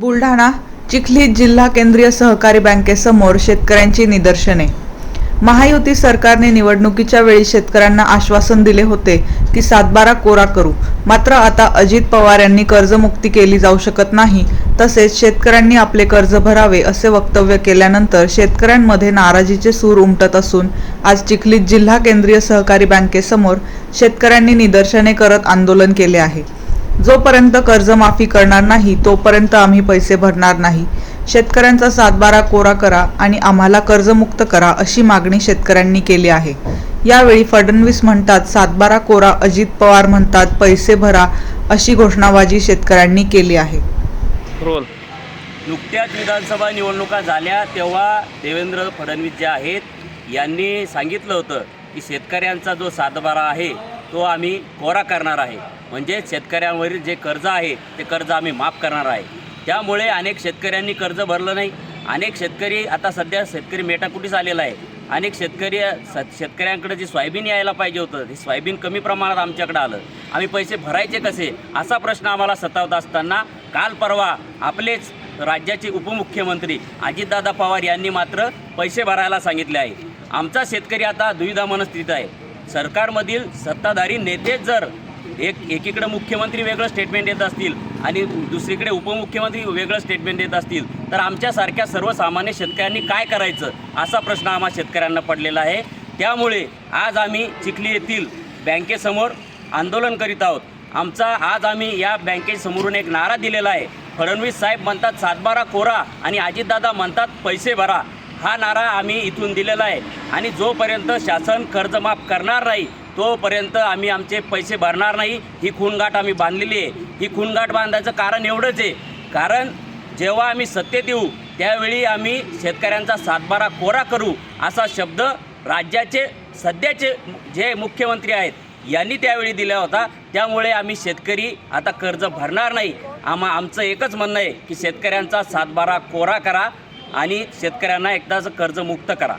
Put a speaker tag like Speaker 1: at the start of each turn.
Speaker 1: बुलढाणा चिखली जिल्हा केंद्रीय सहकारी बँकेसमोर शेतकऱ्यांची निदर्शने. महायुती सरकारने निवडणुकीच्या वेळी शेतकऱ्यांना आश्वासन दिले होते की सातबारा कोरा करू. मात्र आता अजित पवार यांनी कर्जमुक्ती केली जाऊ शकत नाही. तसेच शेतकऱ्यांनी आपले कर्ज भरावे असे वक्तव्य केल्यानंतर शेतकऱ्यांमध्ये नाराजीचे सूर उमटत असून आज चिखलीत जिल्हा केंद्रीय सहकारी बँकेसमोर शेतकऱ्यांनी निदर्शने करत आंदोलन केले आहे. जोपर्यंत कर्जमाफी करणार नाही तोपर्यंत आम्ही पैसे भरणार नाही. शेतकऱ्यांचा सातबारा कोरा करा आणि आम्हाला कर्जमुक्त करा अशी मागणी शेतकऱ्यांनी केली आहे. यावेळी फडणवीस म्हणतात सातबारा कोरा अजित पवार म्हणतात पैसे भरा अशी घोषणाबाजी शेतकऱ्यांनी केली आहे.
Speaker 2: रोल.
Speaker 3: नुकत्याच विधानसभा निवडणुका झाल्या तेव्हा देवेंद्र फडणवीस जे आहेत यांनी सांगितलं होतं की शेतकऱ्यांचा जो सातबारा आहे तो आम्ही कोरा करणार आहे. म्हणजे शेतकऱ्यांवरील जे कर्ज आहे ते कर्ज आम्ही माफ करणार आहे. त्यामुळे अनेक शेतकऱ्यांनी कर्ज भरलं नाही. अनेक शेतकरी आता सध्या शेतकरी मेटाकुटीस आलेला आहे. अनेक शेतकरी स शेतकऱ्यांकडे जे सोयाबीन यायला पाहिजे होतं ते सोयाबीन कमी प्रमाणात आमच्याकडे आलं. आम्ही पैसे भरायचे कसे? असा प्रश्न आम्हाला सतावत असताना काल परवा आपलेच राज्याचे उपमुख्यमंत्री अजितदादा पवार यांनी मात्र पैसे भरायला सांगितले आहे. आमचा शेतकरी आता दुविधा मनस्थितीत आहे. सरकारमधील सत्ताधारी नेतेच जर एक एकीकडे मुख्यमंत्री वेगळं स्टेटमेंट देत असतील आणि दुसरीकडे उपमुख्यमंत्री वेगळं स्टेटमेंट देत असतील तर आमच्यासारख्या सर्वसामान्य शेतकऱ्यांनी काय करायचं असा प्रश्न आम्हा शेतकऱ्यांना पडलेला आहे. त्यामुळे आज आम्ही चिखली येथील बँकेसमोर आंदोलन करीत आहोत. आमचा आज आम्ही या बँकेसमोरून एक नारा दिलेला आहे. फडणवीस साहेब म्हणतात सातबारा कोरा आणि अजितदादा म्हणतात पैसे भरा. हा नारा आम्ही इथून दिलेला आहे. आणि जोपर्यंत शासन कर्जमाफ करणार नाही तोपर्यंत आम्ही आमचे पैसे भरणार नाही. ही खूणगाठ आम्ही बांधलेली आहे. ही खूणगाठ बांधायचं कारण एवढंच आहे. कारण जेव्हा आम्ही सत्तेत येऊ त्यावेळी आम्ही शेतकऱ्यांचा सातबारा कोरा करू असा शब्द राज्याचे सध्याचे जे मुख्यमंत्री आहेत यांनी त्यावेळी दिला होता. त्यामुळे आम्ही शेतकरी आता कर्ज भरणार नाही. आम्हा आमचं एकच म्हणणं आहे की शेतकऱ्यांचा सातबारा कोरा करा. आणि शेतकऱ्यांना एकदाच कर्जमुक्त करा.